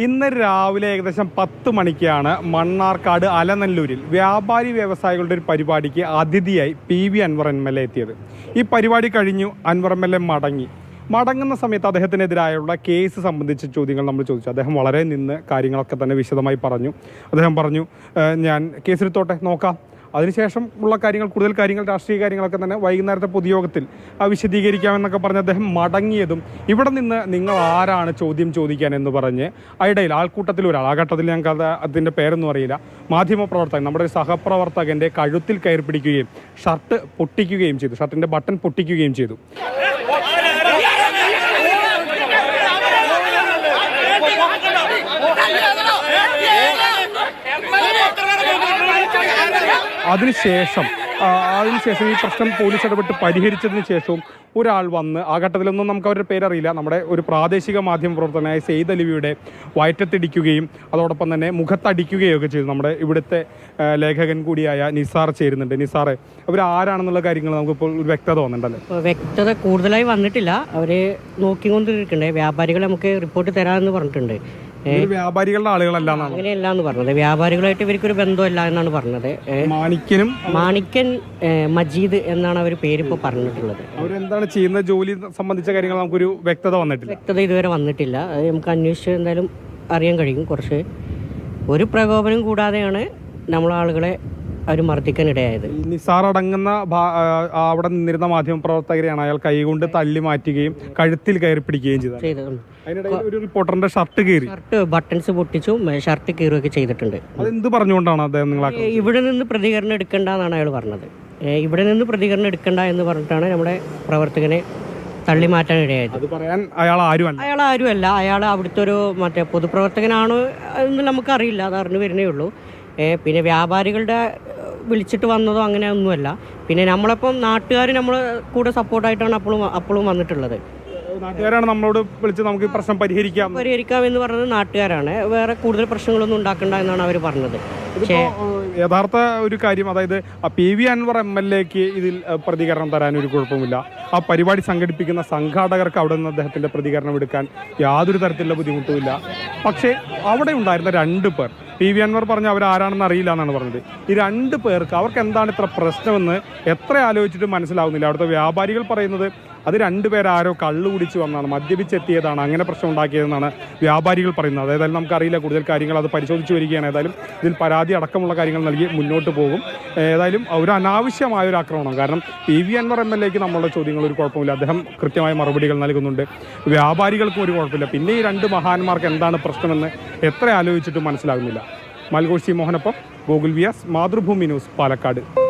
ഇന്ന് രാവിലെ ഏകദേശം പത്ത് മണിക്കാണ് മണ്ണാർക്കാട് അലനല്ലൂരിൽ വ്യാപാരി വ്യവസായികളുടെ ഒരു പരിപാടിക്ക് അതിഥിയായി P V Anvar M L A എത്തിയത്. ഈ പരിപാടി കഴിഞ്ഞു അൻവർ എം എൽ എ മടങ്ങി. മടങ്ങുന്ന സമയത്ത് അദ്ദേഹത്തിനെതിരായുള്ള കേസ് സംബന്ധിച്ച ചോദ്യങ്ങൾ നമ്മൾ ചോദിച്ചു. അദ്ദേഹം വളരെ നിന്ന് കാര്യങ്ങളൊക്കെ തന്നെ വിശദമായി പറഞ്ഞു. അദ്ദേഹം പറഞ്ഞു "ഏഹ് ഞാൻ കേസെടുത്തോട്ടെ? നോക്കാം. അതിനുശേഷം ഉള്ള കാര്യങ്ങൾ കൂടുതൽ കാര്യങ്ങൾ രാഷ്ട്രീയ കാര്യങ്ങളൊക്കെ തന്നെ വൈകുന്നേരത്തെ പൊതുയോഗത്തിൽ വിശദീകരിക്കാമെന്നൊക്കെ പറഞ്ഞ് അദ്ദേഹം മടങ്ങിയതും ഇവിടെ നിന്ന് നിങ്ങൾ ആരാണ് ചോദ്യം ചോദിക്കാൻ എന്ന് പറഞ്ഞ് ഇടയിൽ ആൾക്കൂട്ടത്തിൽ ഒരാൾ ആ ഘട്ടത്തിൽ ഞങ്ങൾക്ക് അത് അതിന്റെ പേരൊന്നും അറിയില്ല മാധ്യമപ്രവർത്തകൻ നമ്മുടെ ഒരു സഹപ്രവർത്തകന്റെ കഴുത്തിൽ കയറി പിടിക്കുകയും ഷർട്ട് പൊട്ടിക്കുകയും ചെയ്തു ഷർട്ടിന്റെ ബട്ടൺ പൊട്ടിക്കുകയും ചെയ്തു. അതിനുശേഷം അതിനുശേഷം ഈ പ്രശ്നം പോലീസ് ഇടപെട്ട് പരിഹരിച്ചതിന് ശേഷവും ഒരാൾ വന്ന് ആ ഘട്ടത്തിലൊന്നും നമുക്ക് അവരുടെ പേരറിയില്ല. നമ്മുടെ ഒരു പ്രാദേശിക മാധ്യമ പ്രവർത്തകനായ സെയ്ദ് അലിവിയുടെ വയറ്റത്തിടിക്കുകയും അതോടൊപ്പം തന്നെ മുഖത്തടിക്കുകയും ഒക്കെ ചെയ്തു. നമ്മുടെ ഇവിടുത്തെ ലേഖകൻ കൂടിയായ നിസാർ ചേരുന്നുണ്ട്. നിസാറെ അവർ ആരാണെന്നുള്ള കാര്യങ്ങൾ നമുക്കിപ്പോൾ ഒരു വ്യക്തത വന്നിട്ടുണ്ടല്ലേ വ്യക്തത കൂടുതലായി വന്നിട്ടില്ല. അവർ നോക്കിക്കൊണ്ടിരിക്കണ്ടേ. വ്യാപാരികൾ നമുക്ക് റിപ്പോർട്ട് തരാമെന്ന് പറഞ്ഞിട്ടുണ്ട്. വ്യാപാരികളുടെ ആളുകളല്ല അങ്ങനെയല്ല എന്ന് പറഞ്ഞത്. വ്യാപാരികളായിട്ട് ഇവർക്കൊരു ബന്ധമില്ല എന്നാണ് പറഞ്ഞത്. മാണിക്കനും മാണിക്കൻ മജീദ് എന്നാണ് അവർ പേരിപ്പോ പറഞ്ഞിട്ടുള്ളത്. അവരെന്താണ് ചെയ്യുന്ന ജോലി സംബന്ധിച്ച കാര്യങ്ങൾ നമുക്കൊരു വ്യക്തത വന്നിട്ടില്ല. വ്യക്തത ഇതുവരെ വന്നിട്ടില്ല. അത് നമുക്ക് അന്വേഷിച്ച് എന്തായാലും അറിയാൻ കഴിയും. കുറച്ച് ഒരു പ്രകോപനം കൂടാതെയാണ് നമ്മളാളുകളെ അവർ മർദ്ദിക്കാനിടയായത്. നിസാർ അടങ്ങുന്ന അവിടെ നിന്നിരുന്ന മാധ്യമ പ്രവർത്തകരെയാണ് അയാൾ കൈകൊണ്ട് തല്ലി മാറ്റുകയും കഴുത്തിൽ കയറി പിടിക്കുകയും ചെയ്തത്. ഒരു റിപ്പോർട്ടറിന്റെ ഷർട്ട് കീറി. ഷർട്ട് ബട്ടൺസ് പൊട്ടിച്ചു ഷർട്ട് കീറുകയൊക്കെ ചെയ്തിട്ടുണ്ട്. അതെന്ത് പറഞ്ഞുകൊണ്ടാണ് അദ്ദേഹം നിങ്ങൾ ഇവിടെ നിന്ന് പ്രതികരണം എടുക്കണ്ട എന്നാണ് അയാൾ പറഞ്ഞത്. ഇവിടെ നിന്ന് പ്രതികരണം എടുക്കണ്ട എന്ന് പറഞ്ഞിട്ടാണ് നമ്മുടെ പ്രവർത്തകനെ തള്ളി മാറ്റാൻ ഇടയായത് അത് പറയാൻ അയാൾ ആരുമല്ല. അയാൾ ആരുമല്ല. അയാൾ അവിടുത്തെ ഒരു മറ്റേ പൊതുപ്രവർത്തകനാണോ എന്ന് നമുക്കറിയില്ല അത് അറിഞ്ഞു വരുന്നേ ഉള്ളൂ. പിന്നെ വ്യാപാരികളുടെ വിളിച്ചിട്ട് വന്നതോ അങ്ങനെ ഒന്നുമല്ല. പിന്നെ നമ്മളപ്പം നാട്ടുകാർ നമ്മൾ കൂടെ സപ്പോർട്ടായിട്ടാണ് അപ്പോഴും അപ്പോഴും വന്നിട്ടുള്ളത്. നാട്ടുകാരാണ് നമ്മളോട് വിളിച്ച് നമുക്ക് പ്രശ്നം പരിഹരിക്കാം. പരിഹരിക്കാം എന്ന് പറഞ്ഞത് നാട്ടുകാരാണ്. വേറെ കൂടുതൽ പ്രശ്നങ്ങളൊന്നും ഉണ്ടാക്കണ്ട എന്നാണ് അവർ പറഞ്ഞത്. യഥാർത്ഥ ഒരു കാര്യം അതായത് P V Anvar M L എക്ക് ഇതിൽ പ്രതികരണം തരാൻ ഒരു കുഴപ്പമില്ല ആ പരിപാടി സംഘടിപ്പിക്കുന്ന സംഘാടകർക്ക് അവിടെ നിന്ന് അദ്ദേഹത്തിന്റെ പ്രതികരണം എടുക്കാൻ യാതൊരു തരത്തിലുള്ള ബുദ്ധിമുട്ടുമില്ല. പക്ഷേ അവിടെ ഉണ്ടായിരുന്ന രണ്ട് പേർ പി വി അൻവർ പറഞ്ഞ അവർ ആരാണെന്ന് അറിയില്ല എന്നാണ് പറഞ്ഞത്. ഈ രണ്ട് പേർക്ക് അവർക്ക് എന്താണ് ഇത്ര പ്രശ്നമെന്ന് എത്ര ആലോചിച്ചിട്ട് മനസ്സിലാവുന്നില്ല. അവിടുത്തെ വ്യാപാരികൾ പറയുന്നത് അത് രണ്ടുപേരാരോ കള്ള് കുടിച്ച് വന്നാണ് മദ്യപിച്ചെത്തിയതാണ് അങ്ങനെ പ്രശ്നം ഉണ്ടാക്കിയതെന്നാണ് വ്യാപാരികൾ പറയുന്നത്. ഏതായാലും നമുക്കറിയില്ല കൂടുതൽ കാര്യങ്ങൾ അത് പരിശോധിച്ച് വരികയാണ്. ഏതായാലും ഇതിൽ പരാതി അടക്കമുള്ള കാര്യങ്ങൾ നൽകി മുന്നോട്ട് പോകും. ഏതായാലും ഒരു അനാവശ്യമായ ഒരു ആക്രമണം. കാരണം P V Anvar M L എക്ക് നമ്മളുടെ ചോദ്യങ്ങൾ ഒരു കുഴപ്പമില്ല. അദ്ദേഹം കൃത്യമായ മറുപടികൾ നൽകുന്നുണ്ട്. വ്യാപാരികൾക്കും ഒരു കുഴപ്പമില്ല. പിന്നെ ഈ രണ്ട് മഹാന്മാർക്ക് എന്താണ് പ്രശ്നമെന്ന് എത്ര ആലോചിച്ചിട്ടും മനസ്സിലാകുന്നില്ല. മൽഗോഷി മോഹനപ്പം ഗോകുൽ വ്യാസ് മാതൃഭൂമി ന്യൂസ് പാലക്കാട്.